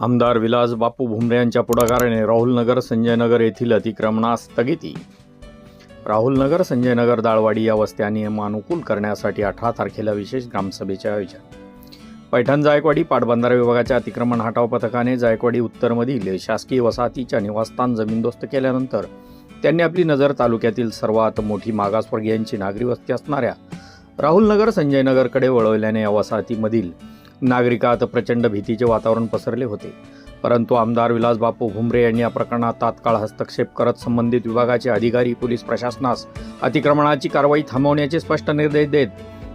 आमदार विलास बापू भुमरे यांच्या पुढाकाराने राहुलनगर संजयनगर येथील अतिक्रमणास स्थगिती. राहुलनगर संजयनगर दाळवाडी या वस्त्या नियमानुकूल करण्यासाठी अठरा तारखेला विशेष ग्रामसभेचे आयोजन. पैठण जायकवाडी पाटबंधारा विभागाच्या अतिक्रमण हटाव पथकाने जायकवाडी उत्तरमधील शासकीय वसाहतीच्या निवासस्थान जमीनदोस्त केल्यानंतर त्यांनी आपली नजर तालुक्यातील सर्वात मोठी मागासवर्गीयांची नागरी वस्ती असणाऱ्या राहुलनगर संजयनगरकडे वळवल्याने या वसाहतीमधील नागरिकात प्रचंड भीतीचे वातावरण पसरले होते. परंतु आमदार विलास बापू भुमरे यांनी या प्रकरणात तात्काळ हस्तक्षेप करत संबंधित विभागाचे अधिकारी पोलीस प्रशासनास अतिक्रमणाची कारवाई थांबवण्याचे स्पष्ट निर्देश देत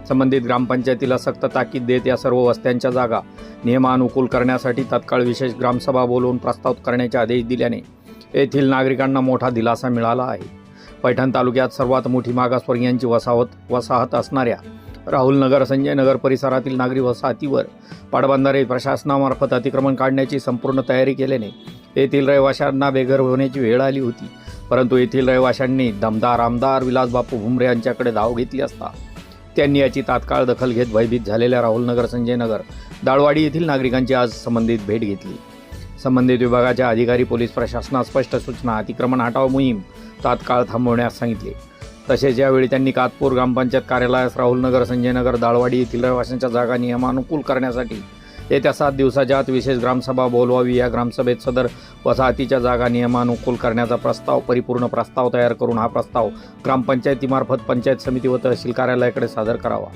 संबंधित ग्रामपंचायतीला सक्त ताकीद देत या सर्व वस्त्यांच्या जागा नियमानुकूल करण्यासाठी तात्काळ विशेष ग्रामसभा बोलवून प्रस्ताव करण्याचे आदेश दिल्याने येथील नागरिकांना मोठा दिलासा मिळाला आहे. पैठण तालुक्यात सर्वात मोठी मागासवर्गीयांची वसाहत वसाहत असणाऱ्या राहुलनगर संजयनगर परिसरातील नागरी वसाहतीवर पाटबंधारे प्रशासनामार्फत अतिक्रमण काढण्याची संपूर्ण तयारी केल्याने येथील रहिवाशांना बेघर होण्याची वेळ आली होती. परंतु येथील रहिवाशांनी दमदार आमदार विलास बापू भुमरे यांच्याकडे धाव घेतली असता त्यांनी याची तात्काळ दखल घेत भयभीत झालेल्या राहुलनगर संजयनगर दाळवाडी येथील नागरिकांची आज संबंधित भेट घेतली. संबंधित विभागाच्या अधिकारी पोलीस प्रशासनास स्पष्ट सूचना अतिक्रमण हटाव मोहीम तात्काळ थांबवण्यास सांगितले. तसेच यावेळी त्यांनी कातपूर ग्रामपंचायत कार्यालयास राहुलनगर संजयनगर दाळवाडी येथील रहिवाशांच्या जागा नियमानुकूल करण्यासाठी येत्या सात दिवसाच्या आत विशेष ग्रामसभा बोलवावी. या ग्रामसभेत सदर वसाहतीच्या जागा नियमानुकूल करण्याचा प्रस्ताव परिपूर्ण प्रस्ताव तयार करून हा प्रस्ताव ग्रामपंचायतीमार्फत पंचायत समिती व तहसील कार्यालयाकडे सादर करावा.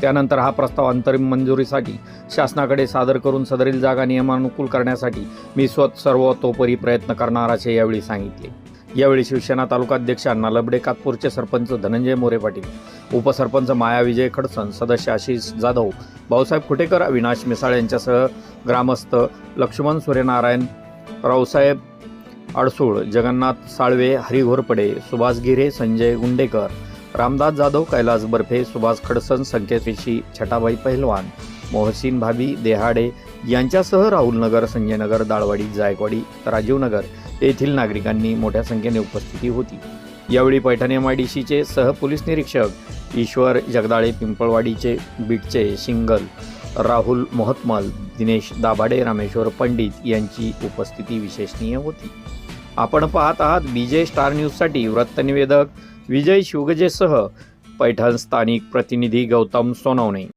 त्यानंतर हा प्रस्ताव अंतरिम मंजुरीसाठी शासनाकडे सादर करून सदरील जागा नियमानुकूल करण्यासाठी मी स्वत सर्वतोपरी प्रयत्न करणार असे यावेळी सांगितले. यावेळी शिवसेना तालुकाध्यक्ष अण्णा लबडे कातपूरचे सरपंच धनंजय मोरे पाटील उपसरपंच माया विजय खडसन सदस्य आशिष जाधव भाऊसाहेब खुटेकर अविनाश मिसाळ यांच्यासह ग्रामस्थ लक्ष्मण सूर्यनारायण रावसाहेब अडसूळ जगन्नाथ साळवे हरी घोरपडे सुभाष गिरे संजय गुंडेकर रामदास जाधव कैलास बर्फे सुभाष खडसन संकेत ऋषी छटाबाई पहिलवान मोहसिन भाभी देहाडे यांच्यासह राहुलनगर संजयनगर दाळवाडी जायकवाडी राजीवनगर येथील नागरिकांनी मोठ्या संख्येने उपस्थिती होती. यावेळी पैठण एम आय डी सीचे सहपोलीस निरीक्षक ईश्वर जगदाळे पिंपळवाडीचे बिटचे सिंगल राहुल मोहतमल दिनेश दाभाडे रामेश्वर पंडित यांची उपस्थिती विशेषणीय होती. आपण पाहत आहात विजय स्टार न्यूजसाठी वृत्तनिवेदक विजय शिवगजेसह पैठण स्थानिक प्रतिनिधी गौतम सोनवणे.